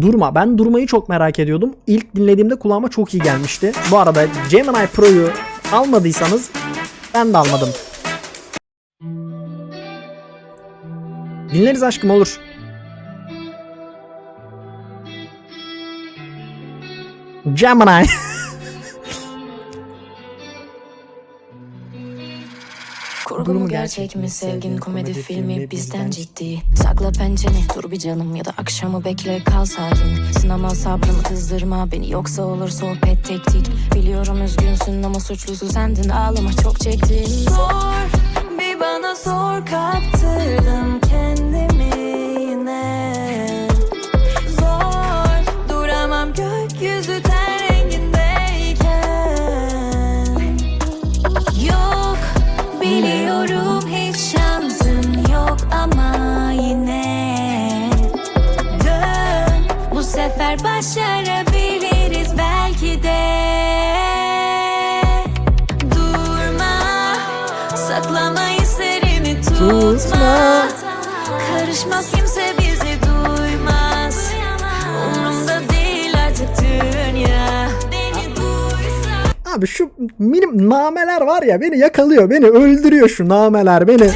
Durma. Ben durmayı çok merak ediyordum. İlk dinlediğimde kulağıma çok iyi gelmişti. Bu arada Gemini Pro'yu almadıysanız ben de almadım. Dinleriz aşkım olur. Gemini. Kurgu mu gerçek mi? sevgin komedi filmi bizden ciddi. Sakla pençeni dur bir canım ya da akşamı bekle kal sakin. Sınama sabrımı kızdırma beni yoksa olur sohbet tektik Biliyorum üzgünsün ama suçlusu sendin ağlama çok çektin. Sor bir bana sor kaptırdım sefer başarabiliriz belki de Durma saklama hislerini tutma, Tutma. Karışmaz kimse bizi duymaz Umrumda değil artık dünya Beni duysa Abi şu minim nameler var ya beni yakalıyor. Beni öldürüyor şu nameler beni.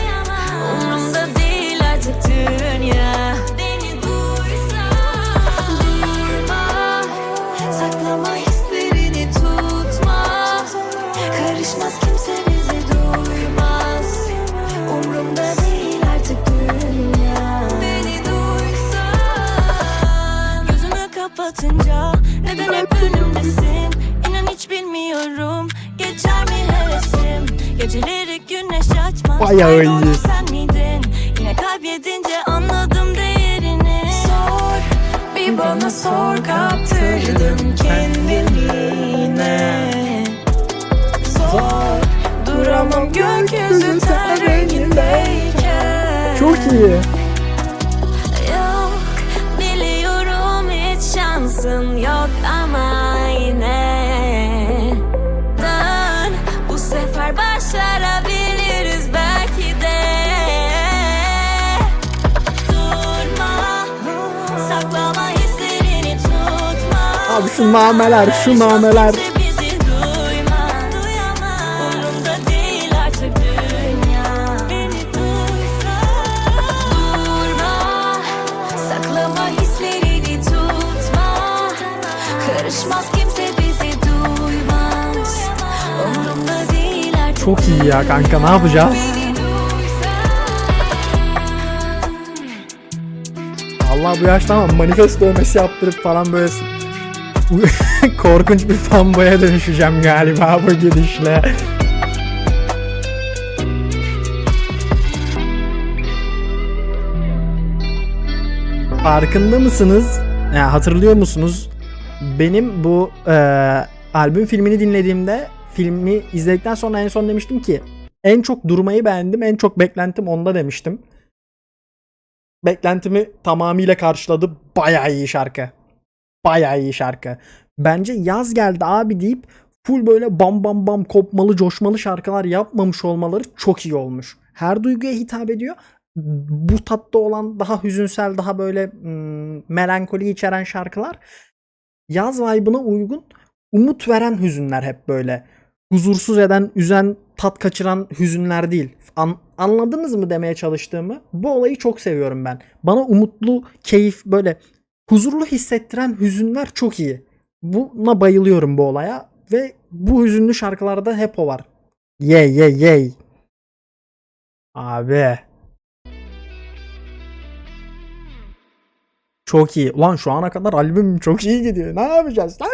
Kapatınca Neden hep önümdesin? İnan hiç bilmiyorum Geçer mi hevesim? Geceleri güneş açmaz Bayağı iyi. Sen miydin? Yine kaybedince anladım değerini. Sor bir bana sor Kaptırdım kendimi yine. Zor Duramam gökyüzü ten rengindeyken. Çok iyi. Bizi duymaz. Umrumda değil artık Çok iyi ya kanka ne yapacağız? Allah bu yaşta ama manifest dövmesi yaptırıp falan böyle korkunç bir fanboya dönüşeceğim galiba bu gidişle. Farkında mısınız? Ya hatırlıyor musunuz? Benim bu e, albüm filmini dinlediğimde filmi izledikten sonra en son demiştim ki en çok durmayı beğendim, en çok beklentim onda demiştim beklentimi tamamıyla karşıladı. Bayağı iyi şarkı. Bayağı iyi şarkı. Bence yaz geldi abi deyip full böyle bam bam bam kopmalı coşmalı şarkılar yapmamış olmaları çok iyi olmuş. Her duyguya hitap ediyor. Bu tatta olan daha hüzünsel daha böyle hmm, melankoli içeren şarkılar yaz vibe'ına uygun umut veren hüzünler hep böyle. Huzursuz eden, üzen, tat kaçıran hüzünler değil. An- anladınız mı demeye çalıştığımı? Bu olayı çok seviyorum ben. Bana umutlu, keyif böyle huzurlu hissettiren hüzünler çok iyi. Buna bayılıyorum bu olaya ve bu hüzünlü şarkılarda hep o var. Yey yey yey. Abi. Çok iyi. Ulan şu ana kadar albüm çok iyi gidiyor. Ne yapacağız lan?